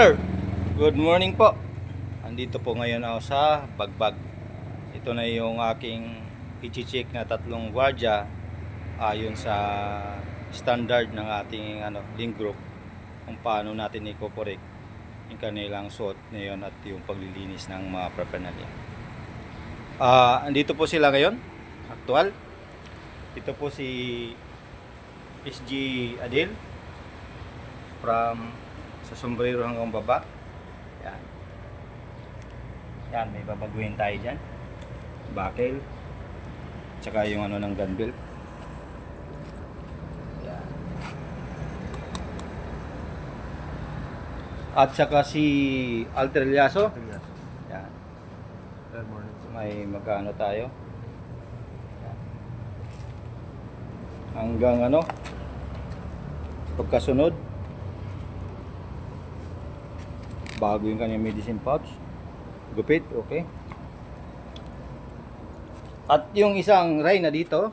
Sir, good morning po. Andito po ngayon ako sa Bagbag. Ito na yung aking i-check na tatlong gwardiya ayon sa standard ng ating ano, link group kung paano natin i-correct yung kanilang suot ngayon at yung paglilinis ng mga paraphernalia. Ah, andito po sila ngayon, aktual. Ito po si SG Adil from sa sombrero hanggang baba. Yan. Yan, may babaguhin tayo dyan. Buckle. Tsaka yung ano ng gun belt. Yan. At saka si Alter Liaso. Yan. May magkano tayo. Yan. Hanggang ano? Pagkasunod. Bago yung kanyang medicine pouch. Gupit, okay. At yung isang Ray na dito.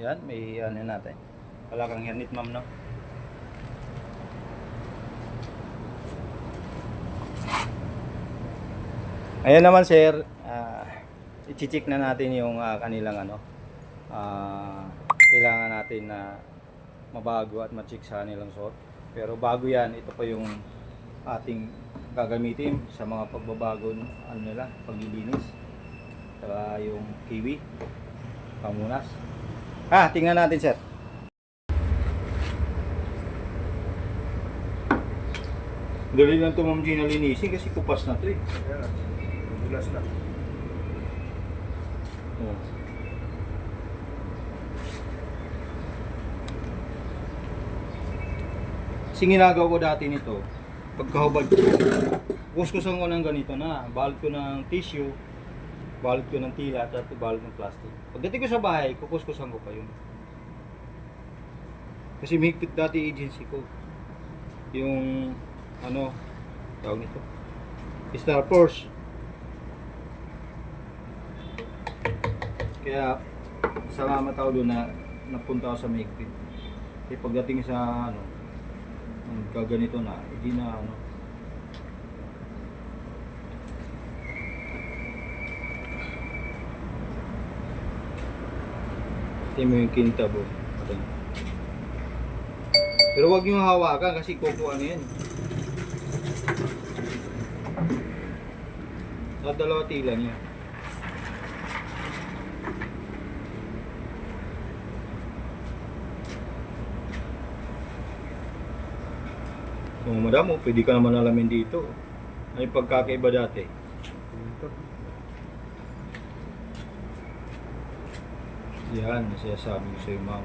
Yan, may ano natin. Wala kang hernit ma'am, no? Ayan naman sir, ah, i-check na natin yung ah, kanilang ano. ah, kailangan natin na mabago at ma-check sa kanilang suot. Pero bago yan, ito pa yung ating gagamitin sa mga pagbabago ng ano nila, paglilinis. Saka yung kiwi, pamunas. Ah, tingnan natin sir. Dali lang ito ma'am Gina linisin kasi kupas na to eh. Dulas na. Oh. Kasi ginagawa ko dati nito, pagkahubad ko, kuskusan ko ng ganito na, balot ko ng tissue, balot ko ng tila, at balot ng plastic. Pagdating ko sa bahay, kukuskusan ko pa yun. Kasi mahigpit dati agency ko. Yung, ano, tawag nito, Star Force. Kaya salamat ako na napunta ako sa Maigpit. Kasi pagdating sa ano, ang gaganito na, hindi na ano. Tingnan mo yung kintab. Pero wag yung hawakan kasi kukuha na yan. Sa dalawa tila niya. So, madam, oh, pwede ka naman alamin dito. Ano yung pagkakaiba dati? Yan, sinasabi ko sa'yo, ma'am.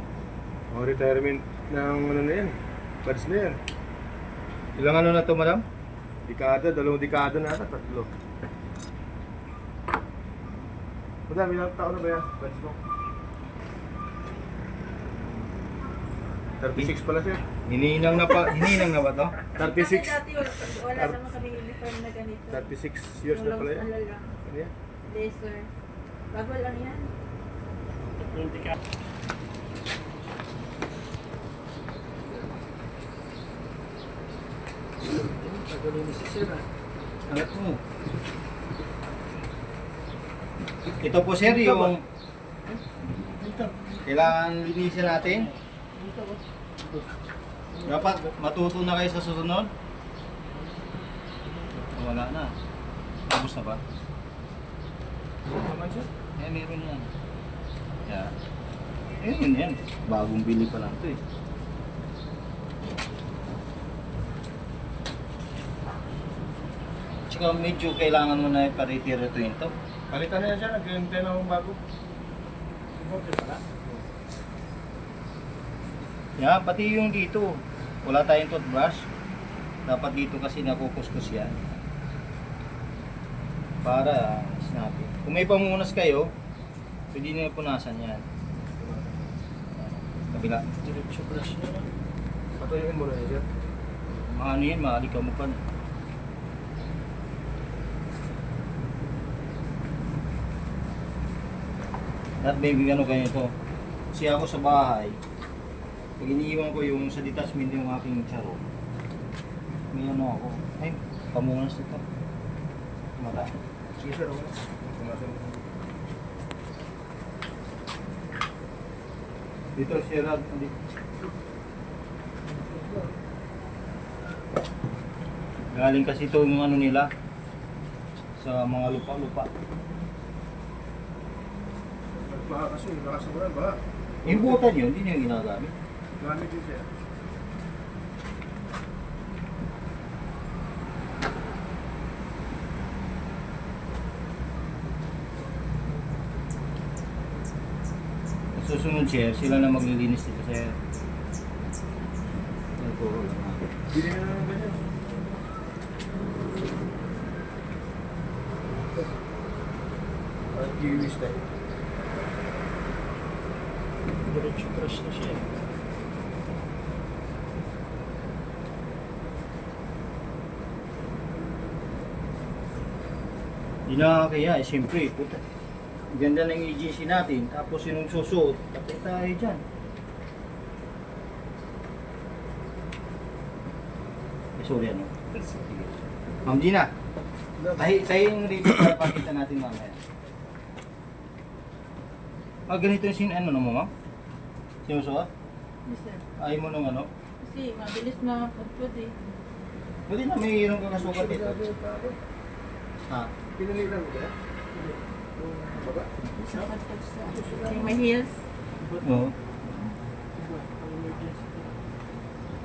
Mga retirement ng ano na yan. Pads na yan. Ilang ano na to, madam? Dekada, dalawang dekada na ata, tatlo. Madami ilang taon na ba yan? Pads mo? 36 pala siya. Hininang na pa, hininang na ba to? 36. Kasi dati wala, wala naman kami uniform na ganito. 36 years na pala yan. ano lang. Ano yan? Laser. Bago lang yan. Angat mo. Ito po, sir, yung kailangan linisin natin. Dapat matuto na kayo sa susunod. Wala na. Tapos na ba? Naman siya. Eh, meron yan. Yeah. Eh, yun yan. Bagong bili pa lang ito eh. Tsaka medyo kailangan mo na iparetiro ito ito. Palitan na yan siya. Nag-intay na akong bago. Okay pala. Yeah, pati yung dito. Wala tayong toothbrush. Dapat dito kasi nakukuskus yan. Para snappy. Kung may pamunas kayo, pwede nyo punasan yan. Kabila. Diretso brush niya. Patuyuin mo na yan. Mga ano yan, maalikaw mo pa. At maybe ano ganito. Kasi ako sa bahay, pag iniiwan ko yung sa detachment yung aking charo, May ano ako. Ay, pamunas ito. Mata. Sige sir, okay. Dito, si Rad. Dito. Galing kasi ito yung ano nila sa mga lupa-lupa. Baha kasi, baha sa buwan, baha. Yung butan yun, hindi niya ginagamit. Gamit yun sir. Sa susunod sir, sila na maglilinis dito sir. Ano po, wala na. Bili na naman ganyan. Parang kiwis tayo. Diretso crush na siya. Hindi na kaya, eh, siyempre, puta. Ganda ng agency natin, tapos sinong susuot, patay tayo dyan. Eh, sorry ano. Ma'am Gina, tayo, tayo yung review para pakita natin mamaya. Ah, ganito yung sin ano mo, ma'am? Sinusuot? Yes, sir. Ayaw mo nung ano? Kasi mabilis mapagpud eh. Pwede na, may hirong kakasukat dito. Ha? Pinalitan mo kaya? Baba? Yung may heels. Oo.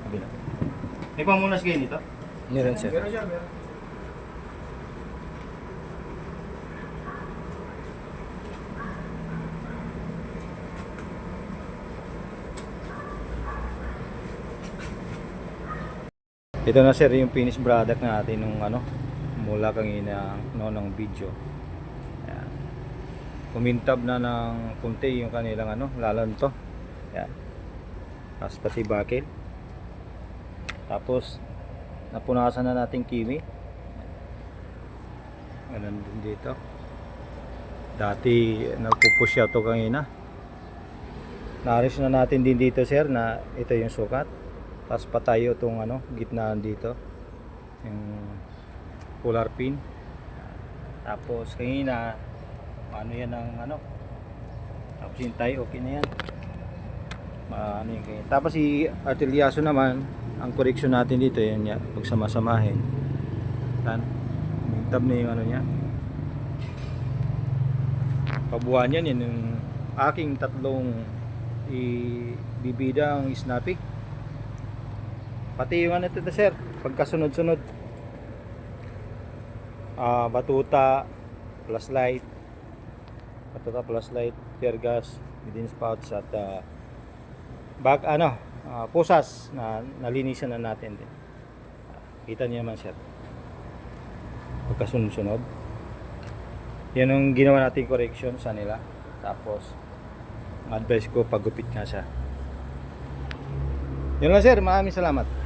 Kabila. May pamunas kayo dito? Meron sir. Meron siya, meron. Ito na sir yung finished product natin nung ano mula kanina no video. Ayan. Kumintab na ng kunti yung kanilang ano lalanto. Ayan. Tapos pati bakil. Tapos napunasan na natin kimi. Ganun din dito. Dati nagpupush to kanina. Naaris na natin din dito sir na ito yung sukat. Tapos patayo itong ano, gitnaan dito. Yung polar pin. Tapos kanina, ano yan ang ano. Tapos yung tie, okay na yan. Ma, ano yung ganyan. Tapos si Artiliaso naman, ang correction natin dito, yan yan, pagsamasamahin. Yan. Mintab na yung ano niya. Pabuhan yan, yan yung aking tatlong ibibida ang snappy. Pati yung ano ito sir, pagkasunod-sunod. Ah, batuta, plus light, batuta plus light, tear gas, within spouts at ah, bag ano, ah, pusas na nalinisan na natin din. Kita niyo naman sir. Pagkasunod-sunod. Yan ang ginawa nating correction sa nila. Tapos, advice ko, pagupit nga siya. Yun lang sir, maraming salamat.